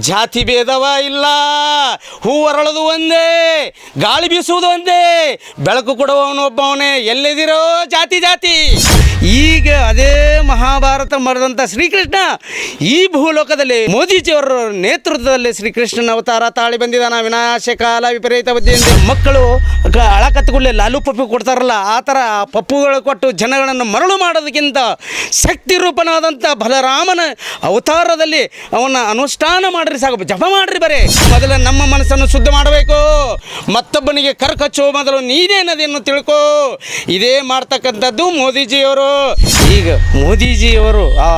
ಜಾತಿ ಭೇದವ ಇಲ್ಲ. ಹೂ ಹೊರಳದು ಒಂದೇ, ಗಾಳಿ ಬೀಸುವುದು ಒಂದೇ. ಬೆಳಕು ಕೊಡುವವನು ಒಬ್ಬವನೇ ಎಲ್ಲಿದಿರೋ ಜಾತಿ ಜಾತಿ. ಈಗ ಅದೇ ಮಹಾಭಾರತ ಮರೆದಂಥ ಶ್ರೀಕೃಷ್ಣ ಈ ಭೂಲೋಕದಲ್ಲಿ ಮೋದಿಜಿಯವರ ನೇತೃತ್ವದಲ್ಲಿ ಶ್ರೀಕೃಷ್ಣನ ಅವತಾರ ತಾಳಿ ಬಂದಿದ್ದಾನ. ವಿನಾಶ ಕಾಲ, ವಿಪರೀತ ಬುದ್ಧಿಯಿಂದ ಮಕ್ಕಳು ಗ- ಅಳ ಲಾಲು ಪಪ್ಪು ಕೊಡ್ತಾರಲ್ಲ, ಆ ಥರ ಪಪ್ಪುಗಳು ಕೊಟ್ಟು ಜನಗಳನ್ನು ಮರಳು ಮಾಡೋದಕ್ಕಿಂತ ಶಕ್ತಿ ರೂಪನಾದಂಥ ಬಲರಾಮನ ಅವತಾರದಲ್ಲಿ ಅವನ ಅನುಷ್ಠಾನ ಮಾಡ್ರಿ ಸಾಕು. ಜಪ ಮಾಡ್ರಿ ಬರೇ. ಮೊದಲು ನಮ್ಮ ಮನಸ್ಸನ್ನು ಶುದ್ಧ ಮಾಡಬೇಕು. ಮತ್ತೊಬ್ಬನಿಗೆ ಕರ್ಕಚ್ಚು. ಮೊದಲು ನೀನೇ ನದಿಯನ್ನು ತಿಳ್ಕೋ. ಇದೇ ಮಾಡ್ತಕ್ಕಂಥದ್ದು ಮೋದಿಜಿಯವರು. ಈಗ ಮೋದಿಜಿಯವರು ಆ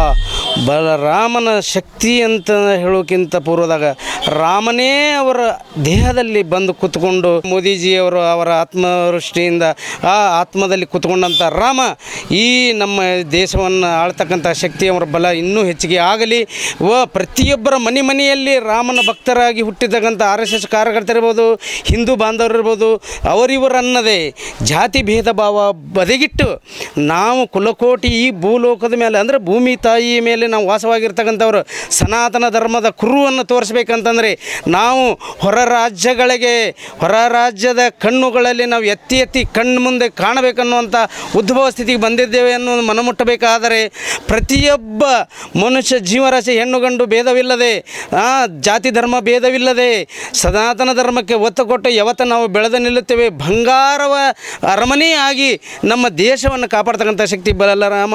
ಬಲರಾಮನ ಶಕ್ತಿ ಅಂತ ಹೇಳೋಕ್ಕಿಂತ ಪೂರ್ವದಾಗ ರಾಮನೇ ಅವರ ದೇಹದಲ್ಲಿ ಬಂದು ಕೂತ್ಕೊಂಡು ಮೋದಿಜಿಯವರು ಅವರ ಆತ್ಮವೃಷ್ಟಿಯಿಂದ ಆ ಆತ್ಮದಲ್ಲಿ ಕೂತ್ಕೊಂಡಂಥ ರಾಮ ಈ ನಮ್ಮ ದೇಶವನ್ನು ಆಳ್ತಕ್ಕಂಥ ಶಕ್ತಿ ಅವರ ಬಲ ಇನ್ನೂ ಹೆಚ್ಚಿಗೆ ಆಗಲಿ. ವ ಪ್ರತಿಯೊಬ್ಬರ ಮನೆ ಮನೆಯಲ್ಲಿ ರಾಮನ ಭಕ್ತರಾಗಿ ಹುಟ್ಟಿರ್ತಕ್ಕಂಥ ಆರ್ ಎಸ್ ಎಸ್ ಕಾರ್ಯಕರ್ತರಿರ್ಬೋದು, ಹಿಂದೂ ಬಾಂಧವರಿರ್ಬೋದು, ಅವರಿವರನ್ನದೇ ಜಾತಿ ಭೇದ ಭಾವ ಬದಿಗಿಟ್ಟು ನಾವು ಕುಲಕೋಟಿ ಈ ಭೂಲೋಕದ ಮೇಲೆ ಅಂದರೆ ಭೂಮಿ ತಾಯಿಯ ಮೇಲೆ ನಾವು ವಾಸವಾಗಿರ್ತಕ್ಕಂಥವ್ರು ಸನಾತನ ಧರ್ಮದ ಕುರುವನ್ನು ತೋರಿಸ್ಬೇಕಂತಂದರೆ ನಾವು ಹೊರ ರಾಜ್ಯಗಳಿಗೆ, ಹೊರ ರಾಜ್ಯದ ಕಣ್ಣುಗಳಲ್ಲಿ ನಾವು ಎತ್ತಿ ಎತ್ತಿ ಕಣ್ಣು ಮುಂದೆ ಕಾಣಬೇಕನ್ನುವಂಥ ಉದ್ಭವ ಸ್ಥಿತಿಗೆ ಬಂದಿದ್ದೇವೆ ಅನ್ನೋದು ಮನಮುಟ್ಟಬೇಕಾದರೆ ಪ್ರತಿಯೊಬ್ಬ ಮನುಷ್ಯ ಜೀವರಾಶಿ ಹೆಣ್ಣು ಗಂಡು ಭೇದವಿಲ್ಲದೆ ಜಾತಿ ಧರ್ಮ ಭೇದವಿಲ್ಲದೆ ಸನಾತನ ಧರ್ಮಕ್ಕೆ ಒತ್ತು ಕೊಟ್ಟು ಯಾವತ್ತ ನಾವು ಬೆಳೆದು ನಿಲ್ಲುತ್ತೇವೆ. ಬಂಗಾರವ ಅರಮನೆಯಾಗಿ ನಮ್ಮ ದೇಶವನ್ನು ಕಾಪಾಡ್ತಕ್ಕಂಥ ಶಕ್ತಿ ಬಲರಾಮ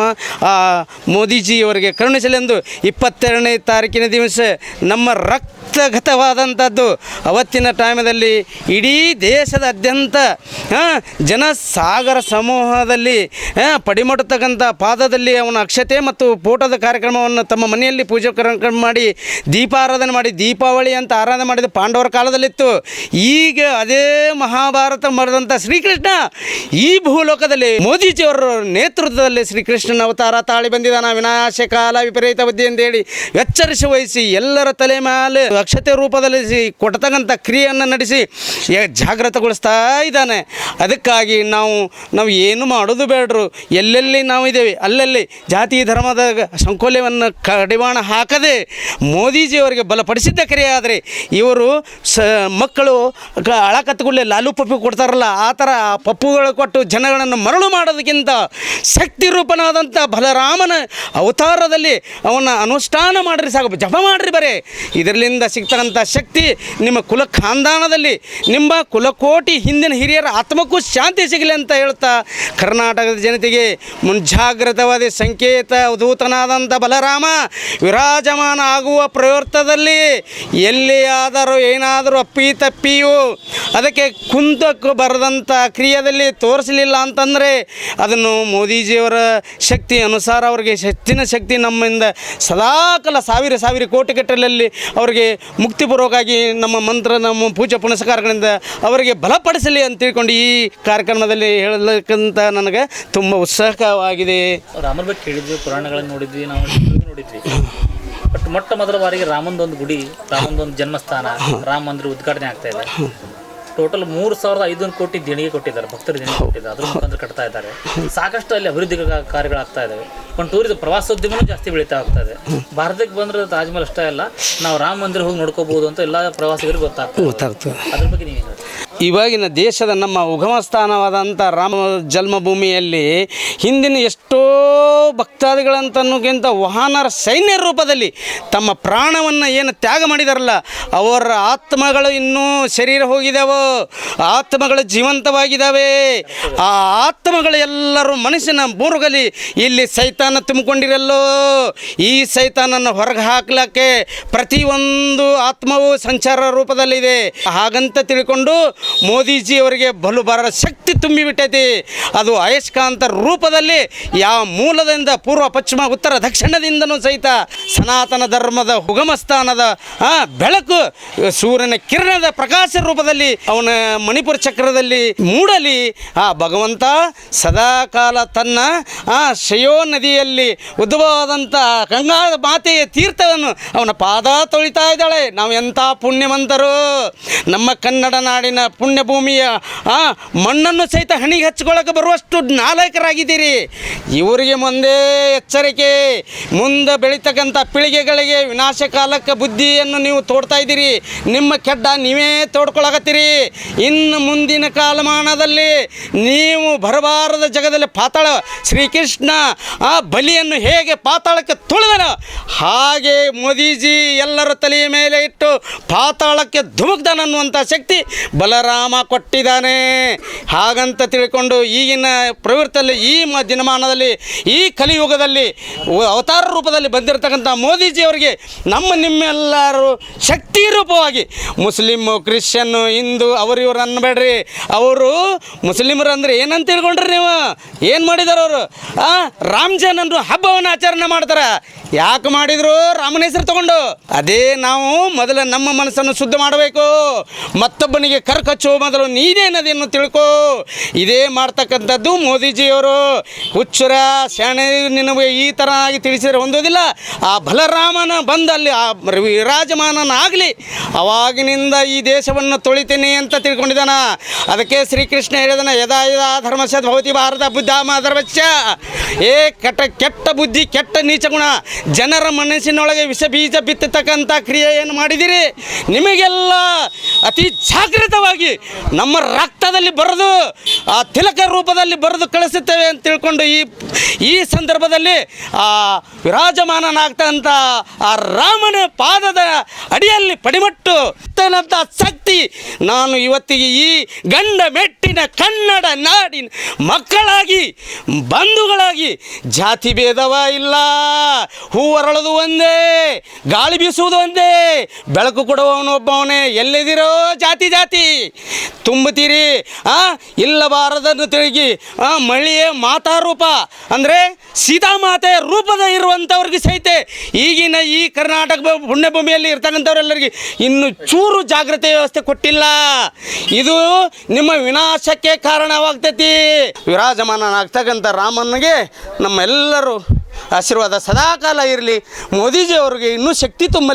ಮೋದಿಜಿಯವರಿಗೆ ಮೋದಿಜಿಯವರಿಗೆ ಕರುಣಿಸಲೆಂದು ಇಪ್ಪತ್ತೆರಡನೇ ತಾರೀಕಿನ ದಿವಸ ನಮ್ಮ ರಕ್ತಗತವಾದಂಥದ್ದು ಅವತ್ತಿನ ಟೈಮದಲ್ಲಿ ಇಡೀ ದೇಶದಾದ್ಯಂತ ಜನ ಜನಸಾಗರ ಸಮೂಹದಲ್ಲಿ ಪಡಿಮಡತಕ್ಕಂಥ ಪಾದದಲ್ಲಿ ಅವನ ಅಕ್ಷತೆ ಮತ್ತು ಪೋಟದ ಕಾರ್ಯಕ್ರಮವನ್ನು ತಮ್ಮ ಮನೆಯಲ್ಲಿ ಪೂಜೆ ಕಾರ್ಯಕ್ರಮ ಮಾಡಿ, ದೀಪಾರಾಧನೆ ಮಾಡಿ, ದೀಪಾವಳಿ ಅಂತ ಆರಾಧನೆ ಮಾಡಿದ ಪಾಂಡವರ ಕಾಲದಲ್ಲಿತ್ತು. ಈಗ ಅದೇ ಮಹಾಭಾರತ ಮರೆದಂಥ ಶ್ರೀಕೃಷ್ಣ ಈ ಭೂಲೋಕದಲ್ಲಿ ಮೋದಿಜಿಯವರ ನೇತೃತ್ವದಲ್ಲಿ ಶ್ರೀಕೃಷ್ಣನ ಅವತಾರ ತಾಳಿ ಬಂದಿದ್ದಾನ ವಿನಾಶ ಕಾಲ ವಿಪರೀತ ಬುದ್ಧಿ ಅಂತೇಳಿ ಎಚ್ಚರಿಸಿ ವಹಿಸಿ ಎಲ್ಲರ ತಲೆ ಮೇಲೆ ಅಕ್ಷತೆ ರೂಪದಲ್ಲಿ ಕೊಡ್ತಕ್ಕಂಥ ಕ್ರಿಯೆಯನ್ನು ನಡೆಸಿ ಜಾಗೃತಗೊಳಿಸ್ತಾ ಇದ್ದಾನೆ. ಅದಕ್ಕಾಗಿ ನಾವು ನಾವು ಏನು ಮಾಡೋದು ಬೇಡ್ರು. ಎಲ್ಲೆಲ್ಲಿ ನಾವು ಇದ್ದೇವೆ, ಅಲ್ಲಲ್ಲಿ ಜಾತಿ ಧರ್ಮದ ಸಂಕೋಲೆಯನ್ನು ಕಡಿವಾಣ ಹಾಕದೆ ಮೋದಿಜಿಯವರಿಗೆ ಬಲಪಡಿಸಿದ್ದ ಕ್ರಿಯೆ ಆದರೆ ಇವರು ಸ, ಮಕ್ಕಳು ಕ- ಅಳ ಕತ್ತುಗುಳ್ಳೆ ಲಾಲು ಪಪ್ಪು ಕೊಡ್ತಾರಲ್ಲ, ಆ ಥರ ಪಪ್ಪುಗಳು ಕೊಟ್ಟು ಜನಗಳನ್ನು ಮರಳು ಮಾಡೋದಕ್ಕಿಂತ ಶಕ್ತಿ ರೂಪನಾದಂಥ ಬಲರಾಮನ ಅವತಾರದಲ್ಲಿ ಅವನ ಅನುಷ್ಠಾನ ಮಾಡಿರಿ ಸಾಕು, ಜಪ ಮಾಡಿರಿ ಬರೇ. ಇದರಿಂದ ಸಿಗ್ತಕ್ಕಂಥ ಶಕ್ತಿ ನಿಮ್ಮ ಕುಲ ಖಾನ್ದಾನದಲ್ಲಿ ನಿಮ್ಮ ಕುಲಕೋಟಿ ಹಿಂದಿನ ಹಿರಿಯರ ಆತ್ಮಕ್ಕೂ ಶಾಂತಿ ಸಿಗಲಿ ಅಂತ ಹೇಳ್ತಾ ಕರ್ನಾಟಕದ ಜನತೆಗೆ ಮುಂಜಾಗ್ರತವಾದ ಸಂಕೇತ ಉದೂತನಾದಂಥ ಬಲರಾಮ, ವಿರಾಜಮಾನ ಆಗುವ ಪ್ರವೃತ್ತದಲ್ಲಿ ಎಲ್ಲಿಯಾದರೂ ಏನಾದರೂ ಅಪ್ಪಿ ತಪ್ಪಿಯು, ಅದಕ್ಕೆ ಕುಂತಕ್ಕೂ ಬರದಂಥ ಕ್ರಿಯೆಯಲ್ಲಿ ತೋರಿಸಲಿಲ್ಲ ಅಂತಂದರೆ, ಅದನ್ನು ಮೋದಿಜಿಯವರ ಶಕ್ತಿ ಅನುಸಾರ ಅವರಿಗೆ ಹೆಚ್ಚಿನ ಶಕ್ತಿ ನಮ್ಮಿಂದ ಸದಾಕಾಲ ಸಾವಿರ ಸಾವಿರ ಕೋಟಿ ಕಟ್ಟಲಲ್ಲಿ ಅವರಿಗೆ ಮುಕ್ತಿಪೂರ್ವಕವಾಗಿ ನಮ್ಮ ಮಂತ್ರ ನಮ್ಮ ಪೂಜೆ ಪುನಸ್ಕಾರಗಳಿಂದ ಅವರಿಗೆ ಬಲಪಡಿಸಲಿ ಅಂತ ತಿಳ್ಕೊಂಡು ಈ ಕಾರ್ಯಕ್ರಮದಲ್ಲಿ ಹೇಳಲಿಕ್ಕಂತ ನನಗೆ ತುಂಬ ಉತ್ಸಾಹವಾಗಿದೆ. ರಾಮನ ಬಗ್ಗೆ ಕೇಳಿದ್ವಿ ಪುರಾಣಗಳನ್ನು ನೋಡಿದ್ವಿ ನಾವು ನೋಡಿದ್ವಿ. ಬಟ್ ಮೊಟ್ಟ ಮೊದಲ ಬಾರಿಗೆ ರಾಮಂದೊಂದು ಗುಡಿ ರಾಮಂದೊಂದು ಜನ್ಮಸ್ಥಾನ ರಾಮ ಮಂದಿರ ಉದ್ಘಾಟನೆ ಆಗ್ತಾ ಇದೆ. ಟೋಟಲ್ ಮೂರು ಸಾವಿರದ ಐದುನೂರು ಕೋಟಿ ದೇಣಿಗೆ ಕೊಟ್ಟಿದ್ದಾರೆ ಭಕ್ತರು ದೇಣಿಗೆ ಕೊಟ್ಟಿದ್ದಾರೆ. ಅದ್ರ ಮುಖಾಂತರ ಕಟ್ತಾ ಇದ್ದಾರೆ. ಸಾಕಷ್ಟು ಅಲ್ಲಿ ಅಭಿವೃದ್ಧಿ ಕಾರ್ಯಗಳಾಗ್ತಾ ಇದ್ದಾವೆ ಒಂದು ಟೂರಿಸಂ ಪ್ರವಾಸೋದ್ಯಮನೂ ಜಾಸ್ತಿ ಬೆಳೀತಾ ಆಗ್ತಾ ಇದೆ. ಭಾರತಕ್ಕೆ ಬಂದ್ರೆ ತಾಜ್ಮಹಲ್ ಅಷ್ಟೇ ಅಲ್ಲ ನಾವು ರಾಮ ಮಂದಿರ ಹೋಗಿ ನೋಡ್ಕೋಬಹುದು ಅಂತ ಎಲ್ಲ ಪ್ರವಾಸಿಗರಿಗೆ ಗೊತ್ತಾಗ್ತದೆ. ಅದ್ರ ಬಗ್ಗೆ ನೀವು ಹೇಳ್ತೀರಿ? ಇವಾಗಿನ ದೇಶದ ನಮ್ಮ ಉಗಮ ಸ್ಥಾನವಾದಂಥ ರಾಮ ಜನ್ಮಭೂಮಿಯಲ್ಲಿ ಹಿಂದಿನ ಎಷ್ಟೋ ಭಕ್ತಾದಿಗಳಂತನ್ನೋಕ್ಕಿಂತ ವಾಹನರ ಸೈನ್ಯ ರೂಪದಲ್ಲಿ ತಮ್ಮ ಪ್ರಾಣವನ್ನು ಏನು ತ್ಯಾಗ ಮಾಡಿದಾರಲ್ಲ, ಅವರ ಆತ್ಮಗಳು ಇನ್ನೂ ಶರೀರ ಹೋಗಿದಾವೋ, ಆತ್ಮಗಳು ಜೀವಂತವಾಗಿದ್ದಾವೆ ಆ ಆತ್ಮಗಳು ಎಲ್ಲರೂ ಮನುಷ್ಯನ ಮೂರುಗಲಿ, ಇಲ್ಲಿ ಸೈತಾನ ತುಂಬಿಕೊಂಡಿರಲ್ಲೋ, ಈ ಸೈತಾನನ್ನು ಹೊರಗೆ ಹಾಕ್ಲಿಕ್ಕೆ ಪ್ರತಿಯೊಂದು ಆತ್ಮವು ಸಂಚಾರ ರೂಪದಲ್ಲಿದೆ. ಹಾಗಂತ ತಿಳ್ಕೊಂಡು ಮೋದಿಜಿ ಅವರಿಗೆ ಬಲು ಬರ ಶಕ್ತಿ ತುಂಬಿಬಿಟ್ಟೈತಿ. ಅದು ಅಯಸ್ಕಾಂತ ರೂಪದಲ್ಲಿ ಯಾವ ಮೂಲದಿಂದ ಪೂರ್ವ ಪಶ್ಚಿಮ ಉತ್ತರ ದಕ್ಷಿಣದಿಂದನೂ ಸಹಿತ ಸನಾತನ ಧರ್ಮದ ಉಗಮ ಸ್ಥಾನದ ಆ, ಬೆಳಕು ಸೂರ್ಯನ ಕಿರಣದ ಪ್ರಕಾಶ ರೂಪದಲ್ಲಿ ಅವನ ಮಣಿಪುರ ಚಕ್ರದಲ್ಲಿ ಮೂಡಲಿ. ಆ ಭಗವಂತ ಸದಾಕಾಲ ತನ್ನ ಆ ಶಯೋ ನದಿಯಲ್ಲಿ ಉದ್ಭವವಾದಂಥ ಗಂಗಾ ಮಾತೆಯ ತೀರ್ಥವನ್ನು ಅವನ ಪಾದ ತೊಳಿತಾ ಇದ್ದಾಳೆ. ನಾವು ಎಂಥ ಪುಣ್ಯವಂತರು. ನಮ್ಮ ಕನ್ನಡ ನಾಡಿನ ಪುಣ್ಯಭೂಮಿಯ ಮಣ್ಣನ್ನು ಸಹಿತ ಹಣಿಗೆ ಹಚ್ಕೊಳ್ಳೋಕೆ ಬರುವಷ್ಟು ನಾಲಕರಾಗಿದ್ದೀರಿ. ಇವರಿಗೆ ಮುಂದೆ ಎಚ್ಚರಿಕೆ, ಮುಂದೆ ಬೆಳೀತಕ್ಕಂಥ ಪೀಳಿಗೆಗಳಿಗೆ ವಿನಾಶ ಕಾಲಕ್ಕೆ ಬುದ್ಧಿಯನ್ನು ನೀವು ತೋಡ್ತಾ ಇದ್ದೀರಿ. ನಿಮ್ಮ ಕೆಡ್ಡ ನೀವೇ ತೋಡ್ಕೊಳಕತ್ತೀರಿ. ಇನ್ನು ಮುಂದಿನ ಕಾಲಮಾನದಲ್ಲಿ ನೀವು ಬರಬಾರದ ಜಗದಲ್ಲಿ ಪಾತಾಳ ಶ್ರೀಕೃಷ್ಣ, ಆ ಬಲಿಯನ್ನು ಹೇಗೆ ಪಾತಾಳಕ್ಕೆ ತುಳಿದನು ಹಾಗೆ ಮೋದಿಜಿ ಎಲ್ಲರ ತಲೆಯ ಮೇಲೆ ಇಟ್ಟು ಪಾತಾಳಕ್ಕೆ ಧುಮುಕ್ದನನ್ನುವಂಥ ಶಕ್ತಿ ಬಲರಾಮ ಕೊಟ್ಟಿದ್ದಾನೆ. ಹಾಗಂತ ತಿಳ್ಕೊಂಡು ಈಗಿನ ಪ್ರವೃತ್ತಿಯಲ್ಲಿ, ಈ ಮ ದಿನಮಾನದಲ್ಲಿ, ಈ ಕಲಿಯುಗದಲ್ಲಿ ಅವತಾರ ರೂಪದಲ್ಲಿ ಬಂದಿರತಕ್ಕಂಥ ಮೋದಿಜಿಯವರಿಗೆ ನಮ್ಮ ನಿಮ್ಮೆಲ್ಲರೂ ಶಕ್ತಿ ರೂಪವಾಗಿ ಮುಸ್ಲಿಮ್ಮು ಕ್ರಿಶ್ಚಿಯನ್ನು ಹಿಂದೂ, ಅವರು ಇವರು ಅನ್ನಬೇಡ್ರಿ. ಅವರು ಮುಸ್ಲಿಮರು ಅಂದರೆ ಏನಂತ ತಿಳ್ಕೊಂಡ್ರಿ ನೀವು? ಏನು ಮಾಡಿದಾರೆ ಅವರು? ಆ ರಾಮ್ ಜನರು ಹಬ್ಬವನ್ನು ಆಚರಣೆ ಮಾಡ್ತಾರೆ. ಯಾಕೆ ಮಾಡಿದ್ರು? ರಾಮನ ಹೆಸರು ತಗೊಂಡು. ಅದೇ ನಾವು ಮೊದಲ ನಮ್ಮ ಮನಸ್ಸನ್ನು ಶುದ್ಧ ಮಾಡಬೇಕು. ಮತ್ತೊಬ್ಬನಿಗೆ ಕರ್ಕಚ್ಚುವ ಮೊದಲು ನೀನೇನದೇನು ತಿಳ್ಕೊ. ಇದೇ ಮಾಡ್ತಕ್ಕಂಥದ್ದು ಮೋದಿಜಿಯವರು. ಹುಚ್ಚುರ ಶಾಣೆ ನಿನಗೆ ಈ ಥರ ಆಗಿ ತಿಳಿಸಿದ್ರೆ ಹೊಂದೋದಿಲ್ಲ ಆ ಬಲರಾಮನ ಬಂದಲ್ಲಿ ಆ ವಿರಾಜಮಾನನಾಗಲಿ. ಅವಾಗಿನಿಂದ ಈ ದೇಶವನ್ನು ತೊಳಿತೀನಿ ಅಂತ ತಿಳ್ಕೊಂಡಿದ್ದಾನ. ಅದಕ್ಕೆ ಶ್ರೀಕೃಷ್ಣ ಹೇಳಿದನ, ಯದಾ ಯದಾ ಧರ್ಮಶ ಭವತಿ ಭಾರತ ಬುದ್ಧ ಮಾಧರ್ಮಶ್ಚ ಏ ಕೆಟ್ಟ ಕೆಟ್ಟ ಬುದ್ಧಿ, ಕೆಟ್ಟ ನೀಚ ಗುಣ. ಜನರ ಮನಸ್ಸಿನೊಳಗೆ ವಿಷ ಬೀಜ ಬಿತ್ತತಕ್ಕಂಥ ಕ್ರಿಯೆಯನ್ನು ಮಾಡಿದಿರಿ. ನಿಮಗೆಲ್ಲ ಅತಿ ಜಾಗೃತವಾಗಿ ನಮ್ಮ ರಕ್ತದಲ್ಲಿ ಬರೆದು ಆ ತಿಲಕ ರೂಪದಲ್ಲಿ ಬರೆದು ಕಳಿಸುತ್ತೇವೆ ಅಂತ ತಿಳ್ಕೊಂಡು ಈ ಈ ಸಂದರ್ಭದಲ್ಲಿ ಆ ವಿರಾಜಮಾನನಾಗ್ತಂಥ ಆ ರಾಮನ ಪಾದದ ಅಡಿಯಲ್ಲಿ ಪಡಿಮಟ್ಟು ತನ್ನಂಥ ಶಕ್ತಿ ನಾನು ಇವತ್ತಿಗೆ ಈ ಗಂಡ ಮೆಟ್ಟಿನ ಕನ್ನಡ ನಾಡಿನ ಮಕ್ಕಳಾಗಿ, ಬಂಧುಗಳಾಗಿ, ಜಾತಿ ಭೇದವ ಇಲ್ಲ. ಹೂವರಳದು ಒಂದೇ, ಗಾಳಿ ಬೀಸುವುದು ಒಂದೇ, ಬೆಳಕು ಕೊಡುವವನು ಒಬ್ಬವನೇ ಎಲ್ಲಿದಿರೋ ಜಾತಿ ಜಾತಿ? ತುಂಬುತ್ತೀರಿ, ಆ? ತಿರುಗಿ ಆ ಮಳೆಯೇ ಮಾತಾ ರೂಪ ಅಂದರೆ ಸೀತಾಮಾತೆಯ ರೂಪದ ಇರುವಂಥವ್ರಿಗೆ ಸಹಿತ ಈಗಿನ ಈ ಕರ್ನಾಟಕ ಪುಣ್ಯಭೂಮಿಯಲ್ಲಿ ಇರ್ತಕ್ಕಂಥವ್ರೆಲ್ಲರಿಗೆ ಇನ್ನು ಚೂರು ಜಾಗ್ರತೆ ವ್ಯವಸ್ಥೆ ಕೊಟ್ಟಿಲ್ಲ. ಇದು ನಿಮ್ಮ ವಿನಾಶಕ್ಕೆ ಕಾರಣವಾಗ್ತೈತಿ. ವಿರಾಜಮಾನನಾಗ್ತಕ್ಕಂಥ ರಾಮನಿಗೆ ನಮ್ಮೆಲ್ಲರೂ ಆಶೀರ್ವಾದ ಸದಾಕಾಲ ಇರಲಿ. ಮೋದಿಜಿಯವರಿಗೆ ಇನ್ನೂ ಶಕ್ತಿ ತುಂಬಲಿ